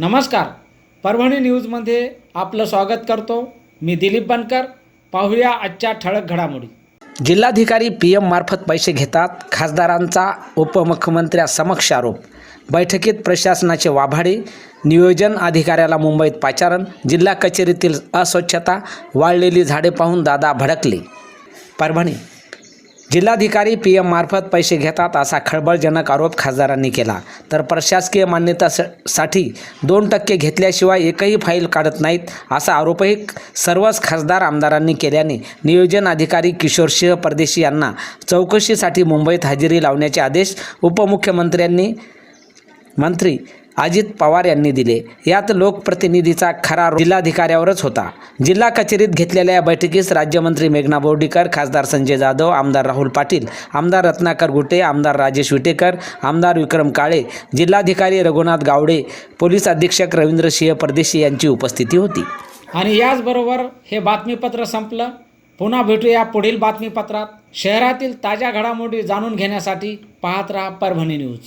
नमस्कार. परभणी न्यूजमध्ये आपलं स्वागत करतो. मी दिलीप बनकर. पाहूया आजच्या ठळक घडामोडी. जिल्हाधिकारी पी एम मार्फत पैसे घेतात. खासदारांचा उपमुख्यमंत्र्यासमक्ष आरोप. बैठकीत प्रशासनाचे वाभाडे नियोजन अधिकाऱ्याला मुंबईत पाचारण जिल्हा कचेरीतील अस्वच्छता वाळलेली झाडे पाहून दादा भडकले. परभणी जिल्हाधिकारी पी एम मार्फत पैसे घेतात असा खळबळजनक आरोप खासदारांनी केला. तर प्रशासकीय मान्यतासाठी दोन टक्के घेतल्याशिवाय एकही फाईल काढत नाहीत असा आरोपही सर्वच खासदार आमदारांनी केल्याने नियोजन अधिकारी किशोरसिंह परदेशी यांना चौकशीसाठी मुंबईत हजेरी लावण्याचे आदेश उपमुख्यमंत्र्यांनी मंत्री अजित पवार यांनी दिले. यात लोकप्रतिनिधीचा खरा जिल्हाधिकाऱ्यावरच होता. जिल्हा कचेरीत घेतलेल्या या बैठकीस राज्यमंत्री मेघना बोर्डीकर खासदार संजय जाधव आमदार राहुल पाटील आमदार रत्नाकर गुटे आमदार राजेश विटेकर आमदार विक्रम काळे जिल्हाधिकारी रघुनाथ गावडे पोलीस अधीक्षक रवींद्र सिंह परदेशी यांची उपस्थिती होती. आणि याचबरोबर हे बातमीपत्र संपलं. पुन्हा भेटूया पुढील बातमीपत्रात. शहरातील ताज्या घडामोडी जाणून घेण्यासाठी पाहत राहा परभणी न्यूज.